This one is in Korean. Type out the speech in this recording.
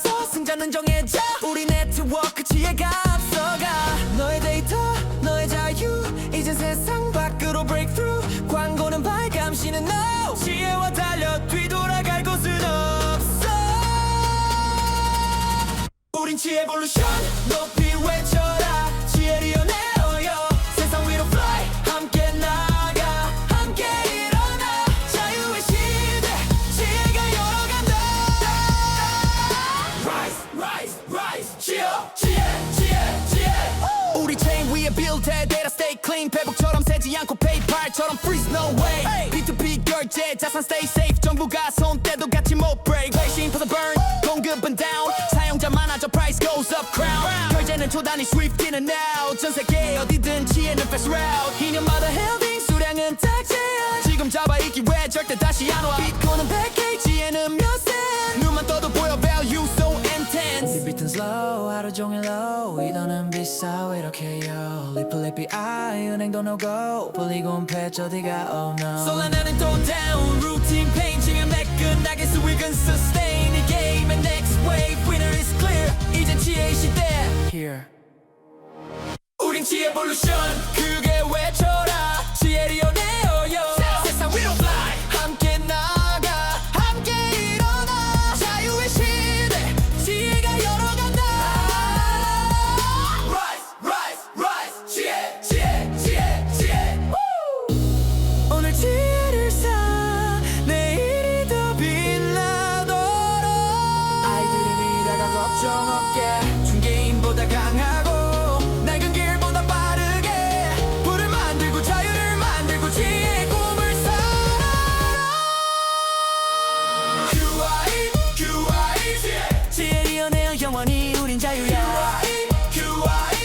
끝났어. 승자는 정해져. 우리 네트워크 지혜가 앞서가. 너의 데이터 너의 자유. 이젠 세상 밖으로 breakthrough. 광고는 발감시는 no. 지혜와 달려 뒤돌아갈 곳은 없어. 우린 지에볼루션 높이 외쳐 위에 build 해 data stay clean 페북처럼 새지 않고 페이팔처럼 freeze no way B2B 결제 자산 stay safe 정부가 손대도 같이 못 break 회신 the burn 공급은 down 사용자 많아져 price goes up crown 결제는 초단위 swift in and out 전 세계 어디든 지혜는 fast route 2년마다 healthy 수량은 딱 제한 지금 잡아 이 기회 절대 다시 안와 비트코인은 100K 지혜는 몇세 눈만 떠도 하루 종일 low 이더는 비싸 왜 이렇게 요 리플 API 은행도 no go 폴리곤 패치 어디가 oh no 솔라나는 또 down routine pain 지금 내 끝나게 수익은 sustain 이 게임의 next wave winner is clear 이젠 지혜의 시대 here 우린 지혜볼루션 어깨 중개인보다 강하고 낡은 길보다 빠르게 불을 만들고 자유를 만들고 지혜의 꿈을 살아 QI QI